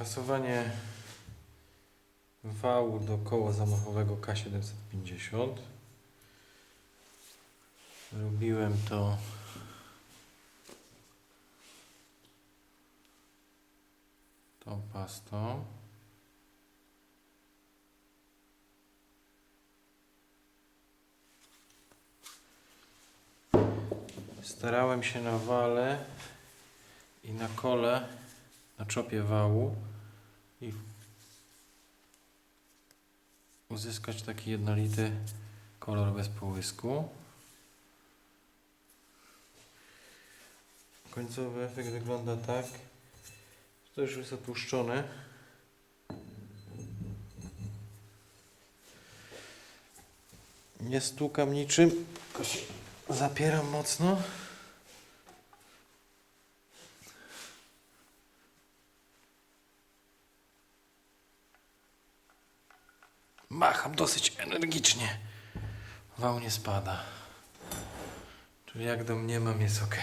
Pasowanie wału do koła zamachowego K750. Robiłem to tą pastą. Starałem się na wale i na kole, na czopie wału i uzyskać taki jednolity kolor bez połysku. Końcowy efekt wygląda tak. To już jest opuszczone. Nie stukam niczym, zapieram mocno. Macham dosyć energicznie. Wał nie spada. Czyli jak domniemam jest ok.